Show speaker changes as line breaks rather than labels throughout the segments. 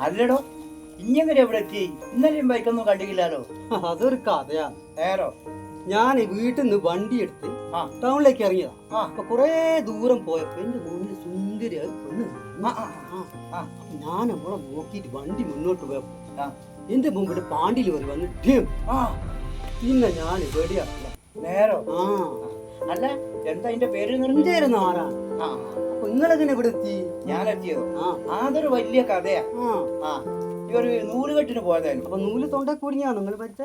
അല്ലടോ ഇങ്ങനെ എവിടെ എത്തി? ഇന്നലെയും ബൈക്കൊന്നും കണ്ടില്ലല്ലോ
അതൊരു കഥയാ.
നേരോ
ഞാൻ വീട്ടിൽ നിന്ന് വണ്ടി എടുത്ത് ടൗണിലേക്ക് ഇറങ്ങിയതാ. അപ്പൊ കുറേ ദൂരം പോയപ്പോ എന്റെ മുന്നിൽ സുന്ദരി പെണ്ണ് ഞാൻ അവളെ നോക്കിയിട്ട് വണ്ടി മുന്നോട്ട് പോയപ്പോ. എന്റെ മുമ്പിൽ പാണ്ടിയിൽ വരെ വന്ന് പിന്നെ ഞാൻ വെടിയാക്കില്ല
നേരോ
ആ.
അല്ല എന്താ എന്റെ പേര്
നിറഞ്ഞേരുന്നു ആരാ?
ആ.
നിങ്ങളെങ്ങനെ ഇവിടെ എത്തി
ഞാൻ എത്തിയത് അതൊരു വലിയ കഥയാ.
ആ.
ഒരു നൂലുകെട്ടിന് പോയതായിരുന്നു.
അപ്പൊ നൂൽ തൊണ്ട കൂടിയാ നിങ്ങൾ പഠിച്ച?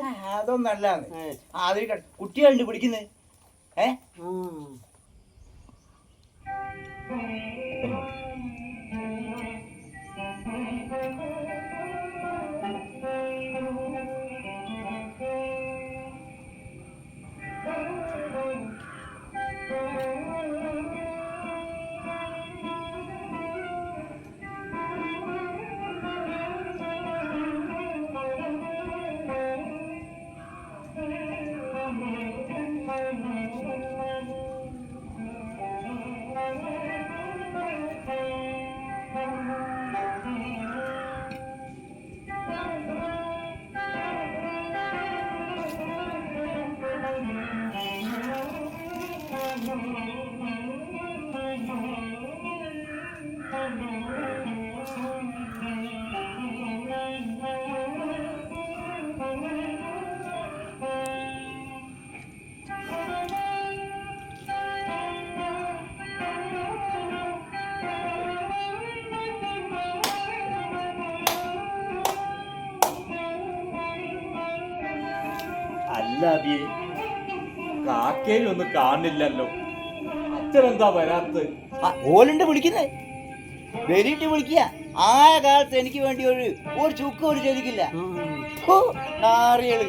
ആ അത് കുട്ടികളുണ്ട് പിടിക്കുന്നത് ഏ?
അല്ല അബിയെ കാക്കേനെ ഒന്നും കാണില്ലല്ലോ അച്ഛനെന്താ വരാത്ത്
ആ, ഓലുണ്ട് വിളിക്കുന്നേ. വെരിട്ട് വിളിക്കുക. ആയ കാലത്ത് എനിക്ക് വേണ്ടി ഒരു ഒരു ചുക്ക് ഒരു ചോദിക്കില്ല
ആ.
നാറികൾ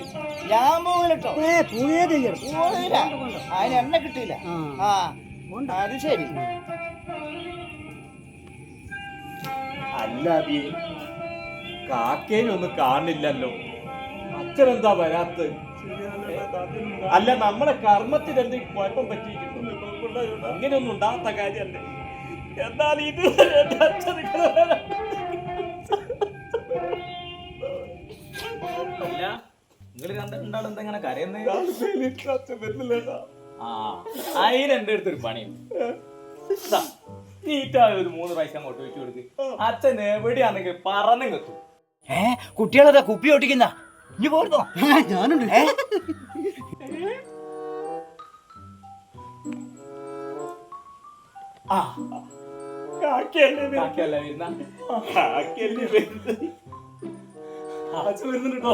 ഞാൻ പോകലട്ടോ പോകില്ല അതിന് എണ്ണ കിട്ടില്ല
ആ.
അത് ശരി.
അല്ല അബിയെ കാക്കേനെ ഒന്നും കാണില്ലല്ലോ അച്ഛനെന്താ വരാത്ത് അല്ല നമ്മളെ കർമ്മത്തിൽ എന്തെങ്കിലും കുഴപ്പം പറ്റിയിട്ടുണ്ടോ? അങ്ങനെയൊന്നും ഉണ്ടാകാത്ത കാര്യമല്ല? എന്നാൽ
ഇത്? നിങ്ങൾ ആ അതിന് എന്റെ അടുത്തൊരു പണിയുണ്ട്. നീറ്റായ ഒരു മൂന്ന് പൈസ അങ്ങോട്ട് വെച്ചു കൊടുക്ക്. അച്ഛൻ എവിടെയാണെങ്കിൽ പറഞ്ഞു കെത്തും
ഏ കുട്ടികളതാ കുപ്പി ഒട്ടിക്കുന്ന? ഇനി പോരുന്നോ
ഞാനുണ്ട്.
ആ.
കാക്കയല്ലേ
വരുന്ന?
വരുന്നത്? വരുന്നുണ്ടോ